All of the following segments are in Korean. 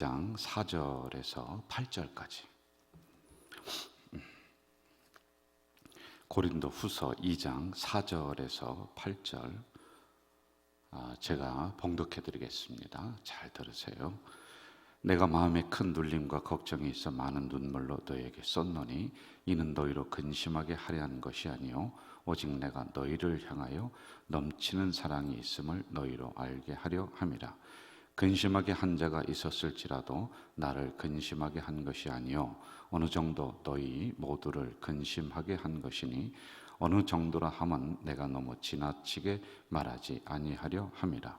장 4절에서 8절까지 고린도 후서 2장 4절에서 8절 아, 제가 봉독해 드리겠습니다. 잘 들으세요. 내가 마음에 큰 눌림과 걱정이 있어 많은 눈물로 너에게 썼노니 이는 너희로 근심하게 하려 한 것이 아니요 오직 내가 너희를 향하여 넘치는 사랑이 있음을 너희로 알게 하려 함이라 근심하게 한 자가 있었을지라도 나를 근심하게 한 것이 아니요. 어느 정도 너희 모두를 근심하게 한 것이니 어느 정도라 함은 내가 너무 지나치게 말하지 아니하려 함이라.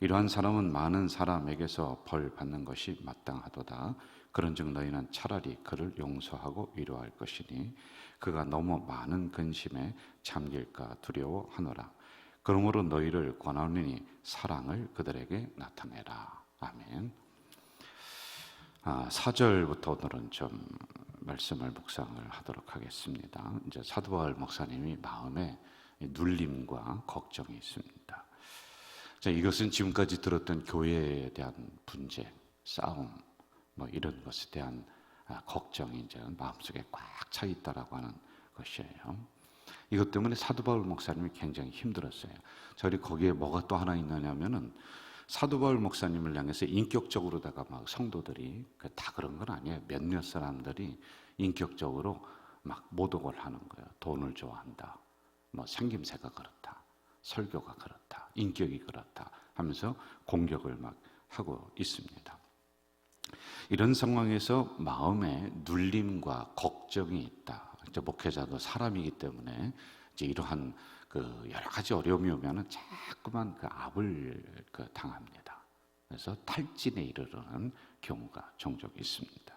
이러한 사람은 많은 사람에게서 벌 받는 것이 마땅하도다. 그런즉 너희는 차라리 그를 용서하고 위로할 것이니 그가 너무 많은 근심에 잠길까 두려워하노라 그러므로 너희를 권하노니 사랑을 그들에게 나타내라. 아멘. 아, 4절부터 오늘은 좀 말씀을 묵상을 하도록 하겠습니다. 이제 사도 바울 목사님이 마음에 눌림과 걱정이 있습니다. 자, 이것은 지금까지 들었던 교회에 대한 분쟁, 싸움, 뭐 이런 것에 대한 아, 걱정이 이제 마음속에 꽉 차 있다라고 하는 것이에요. 이것 때문에 사도 바울 목사님이 굉장히 힘들었어요. 저리 거기에 뭐가 또 하나 있느냐면은 사도 바울 목사님을 향해서 인격적으로다가 막 성도들이 그다 그런 건 아니에요. 몇몇 사람들이 인격적으로 막 모독을 하는 거예요. 돈을 좋아한다. 뭐 생김새가 그렇다. 설교가 그렇다. 인격이 그렇다. 하면서 공격을 막 하고 있습니다. 이런 상황에서 마음에 눌림과 걱정이 있다. 이제 목회자도 사람이기 때문에 이제 이러한 그 여러 가지 어려움이 오면은 자꾸만 그 압을 그 당합니다. 그래서 탈진에 이르르는 경우가 종종 있습니다.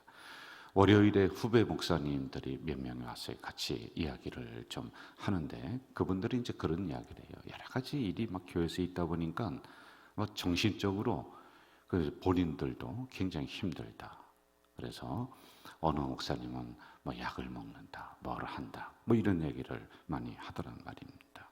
월요일에 후배 목사님들이 몇 명이 왔어요. 같이 이야기를 좀 하는데 그분들이 이제 그런 이야기를 해요. 여러 가지 일이 막 교회에서 있다 보니까 뭐 정신적으로 그 본인들도 굉장히 힘들다. 그래서 어느 목사님은 뭐 약을 먹는다, 뭐를 한다, 뭐 이런 얘기를 많이 하더란 말입니다.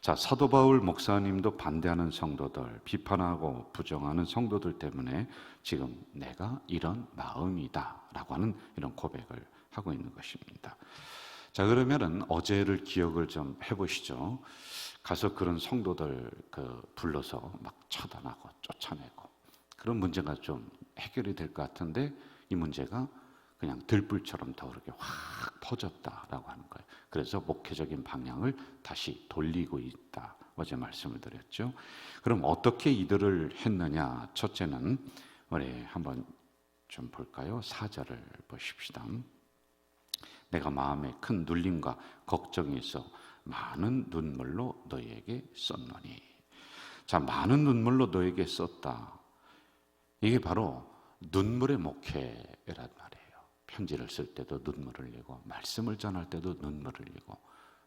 자, 사도 바울 목사님도 반대하는 성도들, 비판하고 부정하는 성도들 때문에 지금 내가 이런 마음이다라고 하는 이런 고백을 하고 있는 것입니다. 자, 그러면은 어제를 기억을 좀 해보시죠. 가서 그런 성도들 그 불러서 막 차단하고 쫓아내고 그런 문제가 좀 해결이 될 것 같은데 이 문제가 그냥 들불처럼 더 그렇게 확 퍼졌다라고 하는 거예요. 그래서 목회적인 방향을 다시 돌리고 있다. 어제 말씀을 드렸죠. 그럼 어떻게 이들을 했느냐? 첫째는 우리 한번 좀 볼까요? 사절을 보십시다. 내가 마음에 큰 눌림과 걱정이 있어 많은 눈물로 너희에게 썼노니. 자, 많은 눈물로 너에게 썼다. 이게 바로 눈물의 목회란 말이에요. 편지를 쓸 때도 눈물을 흘리고 말씀을 전할 때도 눈물을 흘리고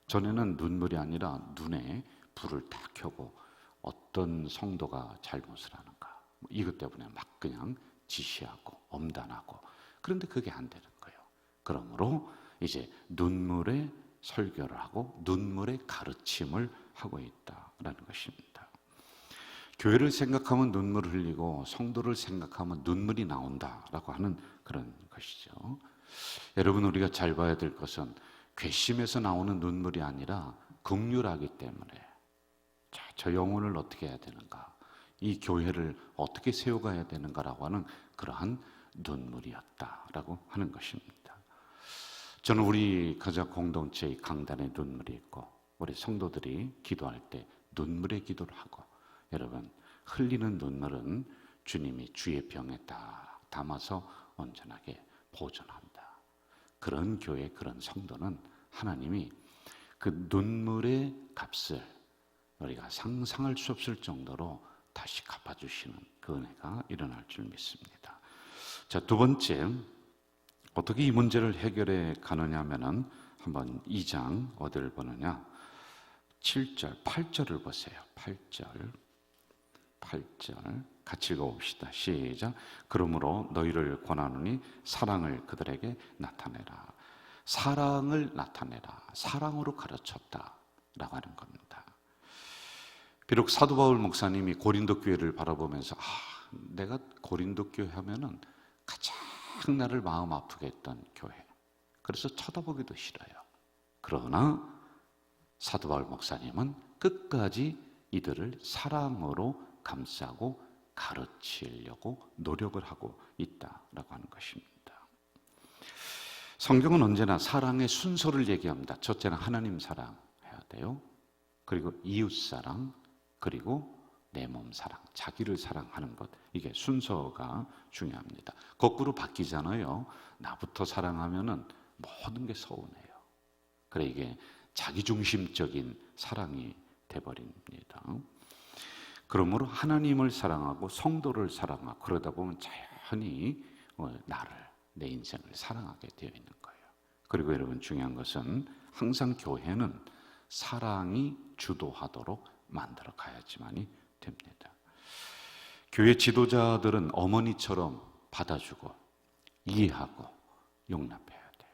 전에는 눈물이 아니라 눈에 불을 다 켜고 어떤 성도가 잘못을 하는가 뭐 이것 때문에 막 그냥 지시하고 엄단하고 그런데 그게 안 되는 거예요. 그러므로 이제 눈물의 설교를 하고 눈물의 가르침을 하고 있다라는 것입니다. 교회를 생각하면 눈물을 흘리고 성도를 생각하면 눈물이 나온다라고 하는 그런 것이죠. 여러분 우리가 잘 봐야 될 것은 괘씸에서 나오는 눈물이 아니라 극률하기 때문에 자, 저 영혼을 어떻게 해야 되는가? 이 교회를 어떻게 세워가야 되는가라고 하는 그러한 눈물이었다라고 하는 것입니다. 저는 우리 가족 공동체의 강단에 눈물이 있고 우리 성도들이 기도할 때 눈물의 기도를 하고 여러분 흘리는 눈물은 주님이 주의 병에 딱 담아서 온전하게 보존한다. 그런 교회 그런 성도는 하나님이 그 눈물의 값을 우리가 상상할 수 없을 정도로 다시 갚아주시는 그 은혜가 일어날 줄 믿습니다. 자, 두 번째, 어떻게 이 문제를 해결해 가느냐 하면은 한번 2장 어디를 보느냐? 7절, 8절을 보세요. 8절. 8절 같이 읽어봅시다. 시작. 그러므로 너희를 권하노니 사랑을 그들에게 나타내라. 사랑을 나타내라. 사랑으로 가르쳤다. 라고 하는 겁니다. 비록 사도 바울 목사님이 고린도 교회를 바라보면서 아, 내가 고린도 교회 하면은 가장 나를 마음 아프게 했던 교회. 그래서 쳐다보기도 싫어요. 그러나 사도 바울 목사님은 끝까지 이들을 사랑으로 감싸고 가르치려고 노력을 하고 있다라고 하는 것입니다. 성경은 언제나 사랑의 순서를 얘기합니다. 첫째는 하나님 사랑해야 돼요. 그리고 이웃 사랑, 그리고 내 몸 사랑, 자기를 사랑하는 것. 이게 순서가 중요합니다. 거꾸로 바뀌잖아요. 나부터 사랑하면은 모든 게 서운해요. 그래 이게 자기중심적인 사랑이 돼 버립니다. 그러므로 하나님을 사랑하고 성도를 사랑하고 그러다 보면 자연히 어, 나를 내 인생을 사랑하게 되어 있는 거예요. 그리고 여러분 중요한 것은 항상 교회는 사랑이 주도하도록 만들어 가야지만이 됩니다. 교회 지도자들은 어머니처럼 받아주고 이해하고 용납해야 돼요.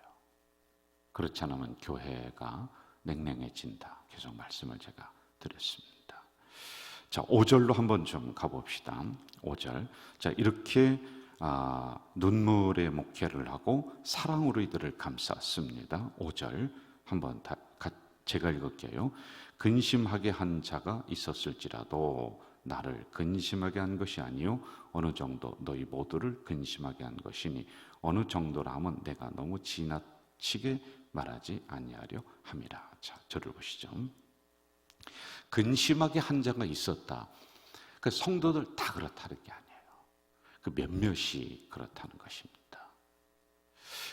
그렇지 않으면 교회가 냉랭해진다. 계속 말씀을 제가 드렸습니다. 자, 5절로 한번 좀 가봅시다. 5절. 자, 이렇게 아, 눈물의 목회를 하고 사랑으로 이들을 감쌌습니다. 5절 한번 다, 제가 읽을게요. 근심하게 한 자가 있었을지라도 나를 근심하게 한 것이 아니요 어느 정도 너희 모두를 근심하게 한 것이니 어느 정도라면 내가 너무 지나치게 말하지 아니하려 함이라. 자, 저를 보시죠. 근심하게 한 자가 있었다. 그 성도들 다 그렇다는 게 아니에요. 그 몇몇이 그렇다는 것입니다.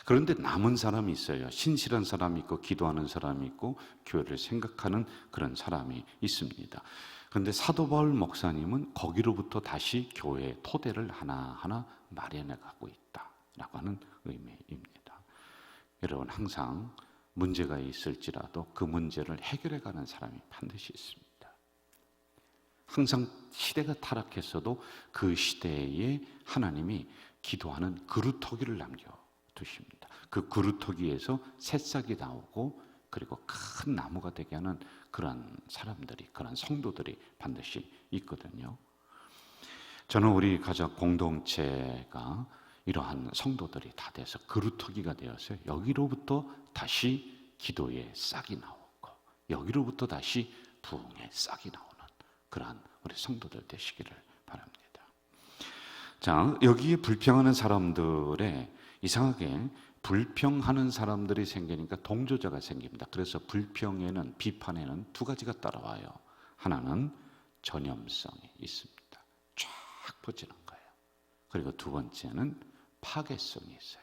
그런데 남은 사람이 있어요. 신실한 사람이 있고 기도하는 사람이 있고 교회를 생각하는 그런 사람이 있습니다. 그런데 사도 바울 목사님은 거기로부터 다시 교회의 토대를 하나하나 마련해 가고 있다라고 하는 의미입니다. 여러분 항상 문제가 있을지라도 그 문제를 해결해 가는 사람이 반드시 있습니다. 항상 시대가 타락했어도 그 시대에 하나님이 기도하는 그루터기를 남겨 두십니다. 그 그루터기에서 새싹이 나오고 그리고 큰 나무가 되게 하는 그런 사람들이, 그런 성도들이 반드시 있거든요. 저는 우리 가족 공동체가 이러한 성도들이 다 돼서 그루터기가 되어서 여기로부터 다시 기도의 싹이 나오고 여기로부터 다시 부흥의 싹이 나오는 그러한 우리 성도들 되시기를 바랍니다. 자, 여기에 불평하는 사람들의 이상하게 불평하는 사람들이 생기니까 동조자가 생깁니다. 그래서 불평에는 비판에는 두 가지가 따라와요. 하나는 전염성이 있습니다. 쫙 퍼지는 거예요. 그리고 두 번째는 파괴성이 있어요.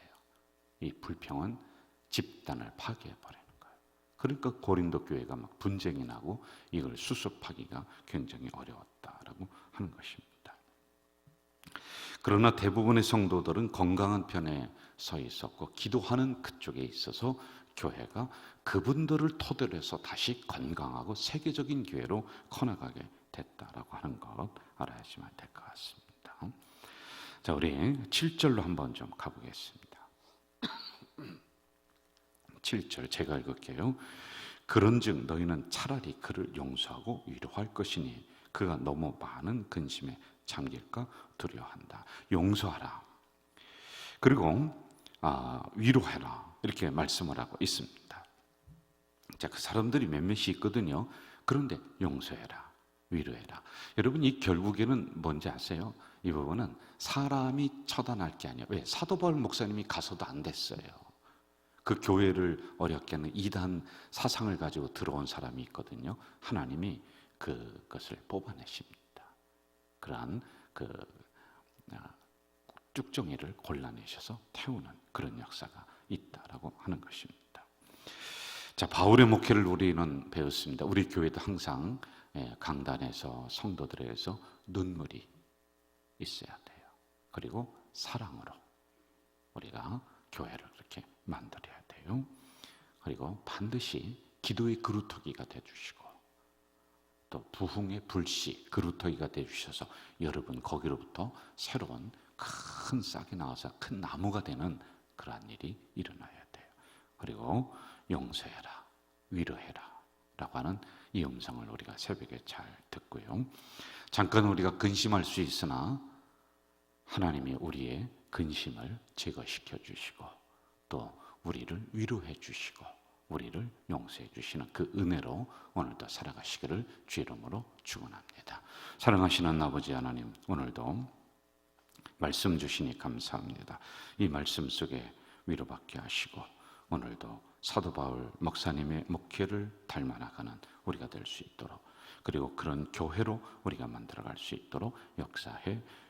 이 불평은 집단을 파괴해 버려요. 그러니까 고린도 교회가 막 분쟁이 나고 이걸 수습하기가 굉장히 어려웠다라고 하는 것입니다. 그러나 대부분의 성도들은 건강한 편에 서 있었고 기도하는 그쪽에 있어서 교회가 그분들을 토대로 해서 다시 건강하고 세계적인 교회로 커나가게 됐다라고 하는 것 알아야지만 될 것 같습니다. 자, 우리 7절로 한번 좀 가보겠습니다. 7절 제가 읽을게요. 그런즉 너희는 차라리 그를 용서하고 위로할 것이니 그가 너무 많은 근심에 잠길까 두려워한다. 용서하라. 그리고 아, 위로해라. 이렇게 말씀을 하고 있습니다. 자, 그 사람들이 몇몇이 있거든요. 그런데 용서해라. 위로해라. 여러분, 이 결국에는 뭔지 아세요? 이 부분은 사람이 처단할 게 아니에요. 왜? 사도바울 목사님이 가서도 안 됐어요. 그 교회를 어렵게 하는 이단 사상을 가지고 들어온 사람이 있거든요. 하나님이 그것을 뽑아내십니다. 그러한 그 아, 쭉정이를 골라내셔서 태우는 그런 역사가 있다라고 하는 것입니다. 자, 바울의 목회를 우리는 배웠습니다. 우리 교회도 항상 예, 강단에서 성도들에게서 눈물이 있어야 돼요. 그리고 사랑으로 우리가 교회를 그렇게 만들어야 돼요. 그리고 반드시 기도의 그루터기가 되주시고 또 부흥의 불씨 그루터기가 되주셔서 여러분 거기로부터 새로운 큰 싹이 나와서 큰 나무가 되는 그러한 일이 일어나야 돼요. 그리고 용서해라, 위로해라 라고 하는 이 음성을 우리가 새벽에 잘 듣고요. 잠깐 우리가 근심할 수 있으나 하나님이 우리의 근심을 제거시켜 주시고 또 우리를 위로해 주시고 우리를 용서해 주시는 그 은혜로 오늘도 살아가시기를 주 이름으로 축원합니다. 사랑하시는 아버지 하나님 오늘도 말씀 주시니 감사합니다. 이 말씀 속에 위로받게 하시고 오늘도 사도 바울 목사님의 목회를 닮아나가는 우리가 될 수 있도록 그리고 그런 교회로 우리가 만들어갈 수 있도록 역사해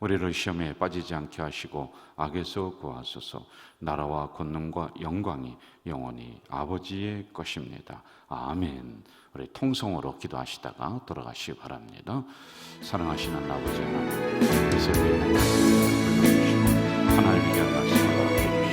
우리를 시험에 빠지지 않게 하시고 악에서 구하소서. 나라와 권능과 영광이 영원히 아버지의 것입니다. 아멘. 우리 통성으로 기도하시다가 돌아가시기 바랍니다. 사랑하시는 아버지 하나님, 이세계 하나님께 말씀을 주십시오.